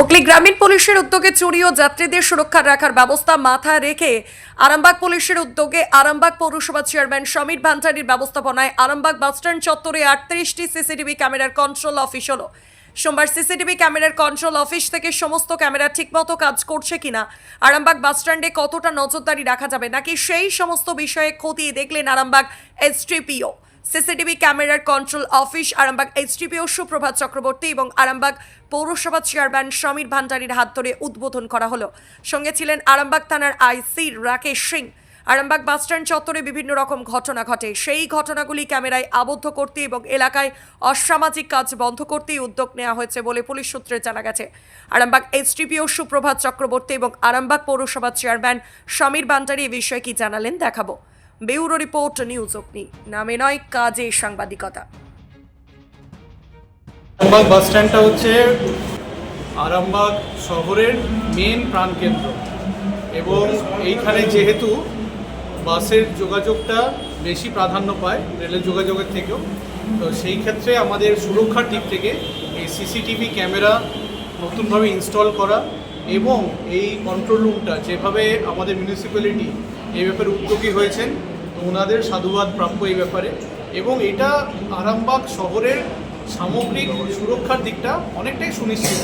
হুগলি গ্রামীণ পুলিশের উদ্যোগে চুরি ও যাত্রীদের সুরক্ষা রাখার ব্যবস্থা মাথায় রেখে আরামবাগ পুলিশের উদ্যোগে আরামবাগ পৌরসভা চেয়ারম্যান সমীর ভান্ডারীর ব্যবস্থাপনায় আরামবাগ বাসস্ট্যান্ড চত্বরে আটত্রিশটি সিসিটিভি ক্যামেরার কন্ট্রোল অফিস হলো। সোমবার সিসিটিভি ক্যামেরার কন্ট্রোল অফিস থেকে সমস্ত ক্যামেরা ঠিকমতো কাজ করছে কিনা, আরামবাগ বাসস্ট্যান্ডে কতটা নজরদারি রাখা যাবে, নাকি সেই সমস্ত বিষয়ে খতিয়ে দেখলেন আরামবাগ এসটিপিও সিসিটিভি ক্যামেরার control office, Arambagh HDPO Suprabhat Chakraborty এবং আরামবাগ পৌরসভা চেয়ারম্যান সমীর ভান্ডারীর হাত ধরে উদ্বোধন করা হলো। সঙ্গে ছিলেন আরামবাগ থানার IC Rakesh Singh. Arambagh bus stand চত্বরে বিভিন্ন রকম ঘটনা ঘটে। সেই ঘটনাগুলি ক্যামেরায় আবদ্ধ করতে এবং এলাকায় অসামাজিক কাজ বন্ধ করতেই উদ্যোগ নেওয়া হয়েছে বলে পুলিশ সূত্রে জানা গেছে। আরামবাগ এইচডিপিও সুপ্রভাত চক্রবর্তী এবং আরামবাগ পৌরসভা চেয়ারম্যান সমীর ভান্ডারী এ বিষয়ে কি জানালেন দেখাবো। ব্যুরো রিপোর্ট, নিউজ অগ্নি। নামে নয়, কাজে সাংবাদিকতা। আরামবাগ বাস স্ট্যান্ডটা হচ্ছে আরামবাগ শহরের মেন প্রাণকেন্দ্র এবং এইখানে যেহেতু বাসের যোগাযোগটা বেশি প্রাধান্য পায়, রেলের যোগাযোগের থেকেও, তো সেই ক্ষেত্রে আমাদের সুরক্ষার দিক থেকে এই সিসিটিভি ক্যামেরা নতুনভাবে ইনস্টল করা এবং এই কন্ট্রোল রুমটা যেভাবে আমাদের মিউনিসিপ্যালিটি এই ব্যাপারে উদ্যোগী হয়েছেন তো ওনাদের সাধুবাদ প্রাপ্য এই ব্যাপারে। এবং এটা আরামবাগ শহরের সামগ্রিক সুরক্ষার দিকটা অনেকটাই সুনিশ্চিত।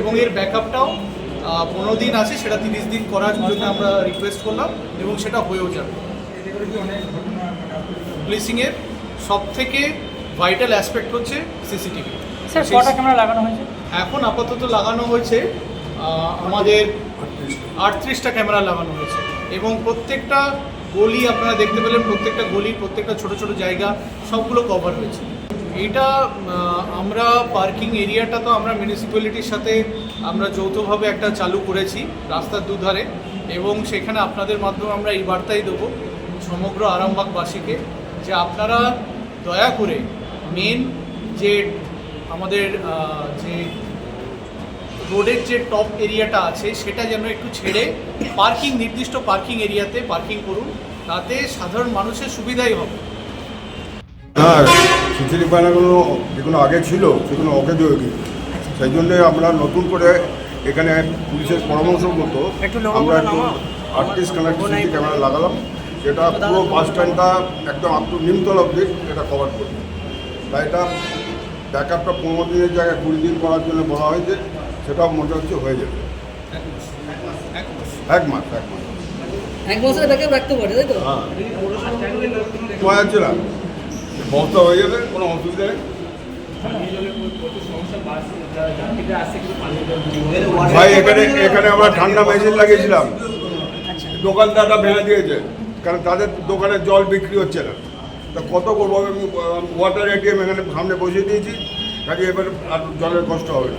এবং এর ব্যাকআপটাও পনেরো দিন আছে সেটা তিরিশ দিন করার জন্য আমরা রিকোয়েস্ট করলাম এবং সেটা হয়েও যাবে। পুলিশিংয়ের সব থেকে ভাইটাল অ্যাসপেক্ট হচ্ছে সিসিটিভি স্যার কটা ক্যামেরা লাগানো হয়েছে? এখন আপাতত লাগানো হয়েছে আমাদের আটত্রিশটা ক্যামেরা লাগানো হয়েছে। এবং প্রত্যেকটা গলি আপনারা দেখতে পেলেন প্রত্যেকটা গলি প্রত্যেকটা ছোট ছোট জায়গা সবগুলো কভার হয়েছে। আহ, আমরা পার্কিং এরিয়াটা তো আমরা মিউনিসিপ্যালিটির সাথে আমরা যৌথভাবে একটা চালু করেছি রাস্তার দুধারে এবং সেখানে আপনাদের মাধ্যমে আমরা এই বার্তাই দেবো সমগ্র আরামবাগবাসীকে যে আপনারা দয়া করে মেন যে আমাদের যে রোডের যে টপ এরিয়াটা আছে সেটা যেন একটু ছেড়ে পার্কিং নির্দিষ্ট পার্কিং এরিয়াতে পার্কিং করুন তাতে সাধারণ মানুষের সুবিধাই হবে। হ্যাঁ খিচুড়ি বানাগুলো যেগুলো আগে ছিল সেগুলো অকেজ হয়ে গেছে সেই জন্যে আমরা নতুন করে এখানে পুলিশের পরামর্শ মতো আমরা একটু আটত্রিশ কানার সিসি ক্যামেরা লাগালাম যেটা পুরো বাস স্ট্যান্ডটা একদম আপ টু নিমতলা অব্দি এটা কভার করবে। তাই এটা ব্যাকআপটা পনেরো দিনের জায়গায় কুড়ি দিন করার জন্য বলা হয়েছে। সেটাও মনে হচ্ছে হয়ে যাবে। এক মাস এক মাস এক বছরের ব্যাকে রাখতে পারে তাই তো? হ্যাঁ। তোমার যাচ্ছে না বস্তা হয়ে যাবে কোনো অসুবিধা নেই। ভাই এখানে এখানে আমরা ঠান্ডা মেশিন লাগিয়েছিলাম। দোকানদাররা ভেঙে দিয়েছে কারণ তাদের দোকানে জল বিক্রি হচ্ছে না। তা কত করব? আমি ওয়াটার এটিএম এখানে সামনে বসিয়ে দিয়েছি কাজে এবার আর জলের কষ্ট হবে না?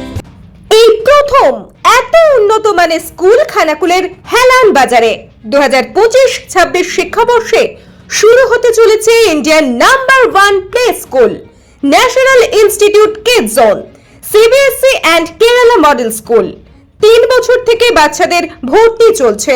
উন্নত মানের স্কুল খানাকুলের হেলান বাজারে। দু হাজার পঁচিশ, ছাব্বিশ শিক্ষাবর্ষে শুরু হতে চলেছে Indian number one play school, national institute kid zone CBSE and Kerala model school. তিন বছর থেকে বাচ্চাদের ভর্তি চলছে।